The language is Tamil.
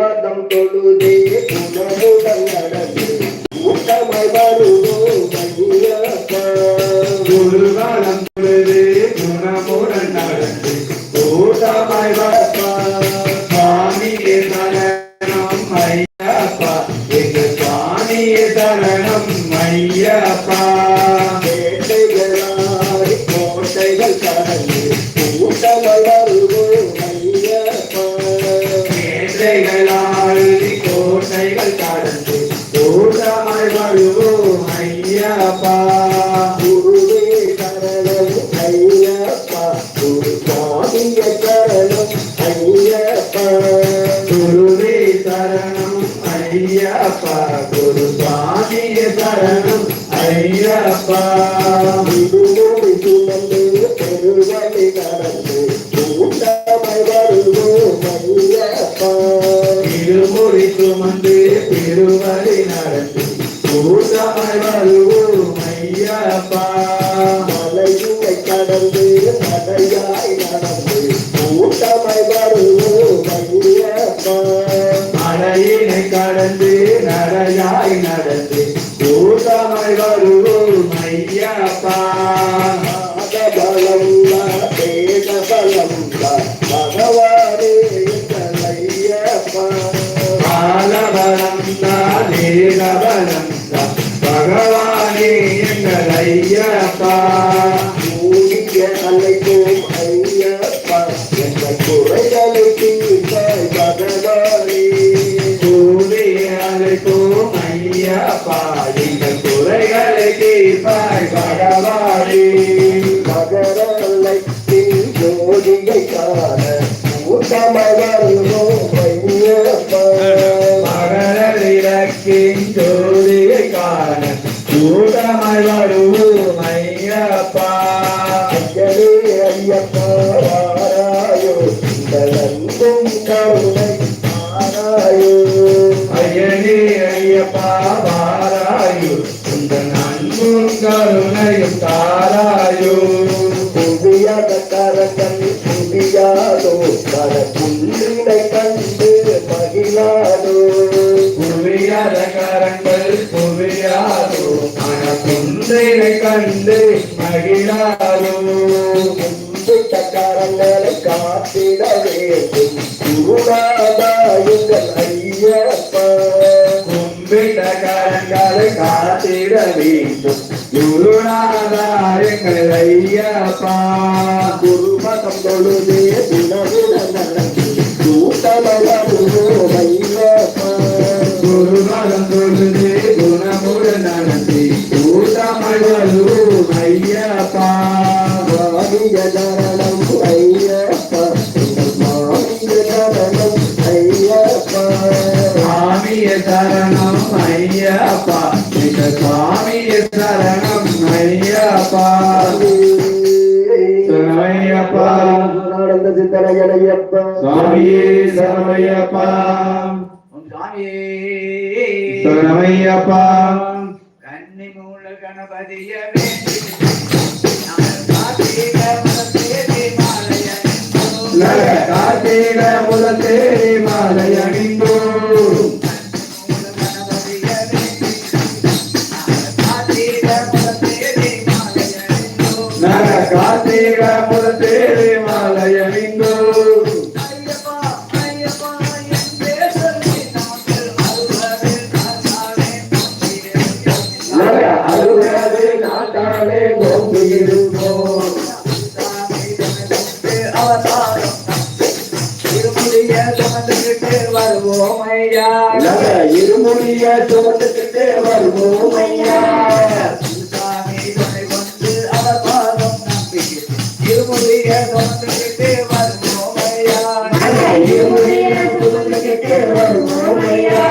குருபதம் தொழுதே குணமுடன் நடந்து கூட்டமாய் வருவோம் ஐயப்பா குருகாலம் பொழுது குணமுடன் நடந்து வரப்பா சுவாமியே எங்க சுவாமியே தரணம் மையப்பா மேற்றைகளால் கோட்டைகள் கடந்து கூட்டமாய் வருவோம் ஐயப்பா. குருவே கரலும் ஐயப்பா. குரு சாமிய கரலும் ஐயப்பா. குருவே சரணம் ஐயப்பா. குரு சாமிய சரணம் ஐயப்பா. குருவே ஐயப்பா மலையினை கடந்து நடையாய் நடந்து. கூட்டமாய் வருவோம் ஐயப்பா மலையினை கடந்து நடையாய் நடந்து. கூட்டமாய் வருவோம் ஐயப்பா. ஆதபலம் தேசபலம் பகவானே ஐயப்பா. பாலபலம் ஐயப்பா மூடிய அழைக்கும் ஐயப்பா எங்கள் குறைகளை தீர்ப்பாய் பகவானே ஐயப்பா குறைகளை மகரலைத்தின் ஜோதியை காண கூட்டமாய் வருவோம் ஐயப்பா. மகர இலக்கின் ஜோதியை காண கூட்டமாய் வருவோம் இந்த நன்பும் கருணை ஆராயோ ஐயனே ஐயப்பா வாராயோ இந்த நன்பும் கருணையும் தாராயோ புதியாத கரங்கள் புதியாதோ பல புள்ளினை கண்டு மகிழாதோ புவியாத கரங்கள் புவியாதோ மன குன்றையை கண்டு மகிழாதோ கும்பிட்ட கரங்களை காத்திட வேண்டும் குருநாதாயுங்கள் ஐயப்பா கும்பிட்ட கரங்களை காத்திட வேண்டும் குருநாதாயங்கள் ஐயப்பா குருமதம் தொழுதே குணகுண நடந்து கூட்டமலருவோம் ஐயப்பா குருமதம் தொழுது குணமுடன் நடத்தி கூட்டமல் வருவோம் ஐயப்பா மாமிய சரணம் ஐயப்பா. எங்க சுவாமிய சரணம் ஐயப்பா. சரணையப்பா. ஆனந்த சித்தரையனையப்பா சுவாமியே. சரணையப்பா. சரணையப்பா கன்னி மூல கணபதிய வேண்டி. நாங்கள் கார்த்திகை முதல் தேடி மாலை அணிந்தோ இருமுடிய சுமந்துக்கிட்டு வருவோம் ஐயா நல இருமுடிய சுமந்துக்கிட்டே வருவோம் ஐயா சாமி துணை கொண்டு அவர் இருமுடிய சுமந்துக்கிட்டு வருவோம் ஐயா.